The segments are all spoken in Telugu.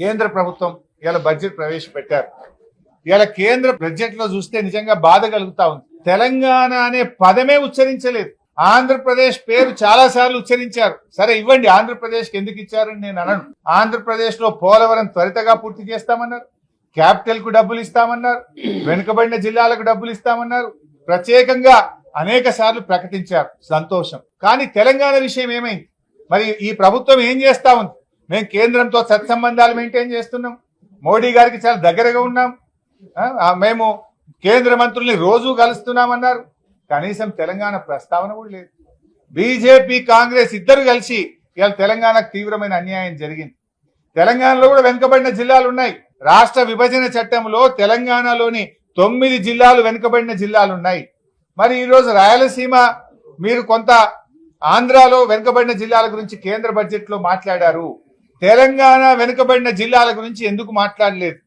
కేంద్ర ప్రభుత్వం ఇవాళ బడ్జెట్ ప్రవేశపెట్టారు. ఇలా కేంద్ర బడ్జెట్లో చూస్తే నిజంగా బాధ కలుగుతా ఉంది. తెలంగాణ అనే పదమే ఉచ్చరించలేదు. ఆంధ్రప్రదేశ్ పేరు చాలా సార్లు ఉచ్చరించారు. సరే ఇవ్వండి ఆంధ్రప్రదేశ్కి ఎందుకు ఇచ్చారని నేను అనను. ఆంధ్రప్రదేశ్లో పోలవరం త్వరితగా పూర్తి చేస్తామన్నారు. క్యాపిటల్కు డబ్బులు ఇస్తామన్నారు. వెనుకబడిన జిల్లాలకు డబ్బులు ఇస్తామన్నారు. ప్రత్యేకంగా అనేక సార్లు ప్రకటించారు. సంతోషం. కానీ తెలంగాణ విషయం ఏమైంది? మరి ఈ ప్రభుత్వం ఏం చేస్తా ఉంది? మేము కేంద్రంతో సత్సంబంధాలు మెయింటైన్ చేస్తున్నాం. మోడీ గారికి చాలా దగ్గరగా ఉన్నాం. మేము కేంద్ర మంత్రుల్ని రోజు కలుస్తున్నామన్నారు. కనీసం తెలంగాణ ప్రస్తావన కూడా లేదు. బీజేపీ కాంగ్రెస్ ఇద్దరు కలిసి ఇవాళ తెలంగాణకు తీవ్రమైన అన్యాయం జరిగింది. తెలంగాణలో కూడా వెనుకబడిన జిల్లాలు ఉన్నాయి. రాష్ట్ర విభజన చట్టంలో తెలంగాణలోని తొమ్మిది జిల్లాలు వెనుకబడిన జిల్లాలు ఉన్నాయి. మరి ఈరోజు రాయలసీమ మీరు కొంత ఆంధ్రాలో వెనుకబడిన జిల్లాల గురించి కేంద్ర బడ్జెట్లో మాట్లాడారు. తెలంగాణ వెనుకబడిన జిల్లాల గురించి ఎందుకు మాట్లాడలేదు?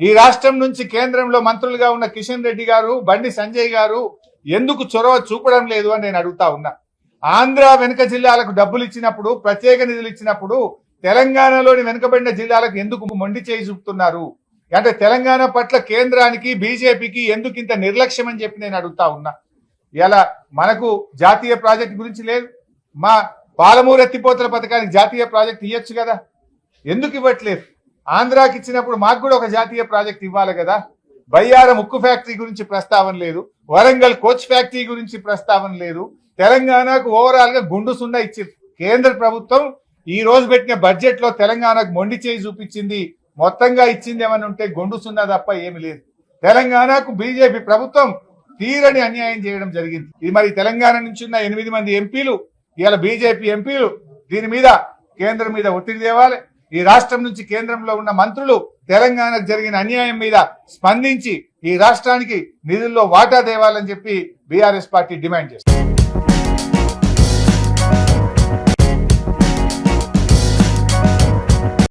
ఈ రాష్ట్రం నుంచి కేంద్రంలో మంత్రులుగా ఉన్న కిషన్ రెడ్డి గారు బండి సంజయ్ గారు ఎందుకు చొరవ చూపడం లేదు అని నేను అడుగుతా ఉన్నా. ఆంధ్ర వెనుక జిల్లాలకు డబ్బులు ఇచ్చినప్పుడు ప్రత్యేక నిధులు ఇచ్చినప్పుడు తెలంగాణలోని వెనుకబడిన జిల్లాలకు ఎందుకు మొండి చేయి చూపుతున్నారు? అంటే తెలంగాణ పట్ల కేంద్రానికి బీజేపీకి ఎందుకు ఇంత నిర్లక్ష్యం అని చెప్పి నేను అడుగుతా ఉన్నా. ఇలా మనకు జాతీయ ప్రాజెక్ట్ గురించి లేదు. మా పాలమూరు ఎత్తిపోతల పథకానికి జాతీయ ప్రాజెక్ట్ ఇవ్వచ్చు కదా? ఎందుకు ఇవ్వట్లేదు? ఆంధ్రాకి ఇచ్చినప్పుడు మాకు కూడా ఒక జాతీయ ప్రాజెక్ట్ ఇవ్వాలి కదా. బయ్యారం ఉక్కు ఫ్యాక్టరీ గురించి ప్రస్తావన లేదు. వరంగల్ కోచ్ ఫ్యాక్టరీ గురించి ప్రస్తావన లేదు. తెలంగాణకు ఓవరాల్గా గుండు సున్నా ఇచ్చింది. కేంద్ర ప్రభుత్వం ఈ రోజు పెట్టిన బడ్జెట్లో తెలంగాణకు మొండి చేయి చూపించింది. మొత్తంగా ఇచ్చింది ఏమని ఉంటే గుండు సున్నా తప్ప ఏమి లేదు. తెలంగాణకు బీజేపీ ప్రభుత్వం తీరని అన్యాయం చేయడం జరిగింది. ఇది మరి తెలంగాణ నుంచి ఉన్న ఎనిమిది మంది ఎంపీలు ఇవాళ బీజేపీ ఎంపీలు దీని మీద కేంద్రం మీద ఒత్తిడి తేవాలి. ఈ రాష్ట్రం నుంచి కేంద్రంలో ఉన్న మంత్రులు తెలంగాణకు జరిగిన అన్యాయం మీద స్పందించి ఈ రాష్ట్రానికి నిధుల్లో వాటా తేవాలని చెప్పి బీఆర్ఎస్ పార్టీ డిమాండ్ చేస్తుంది.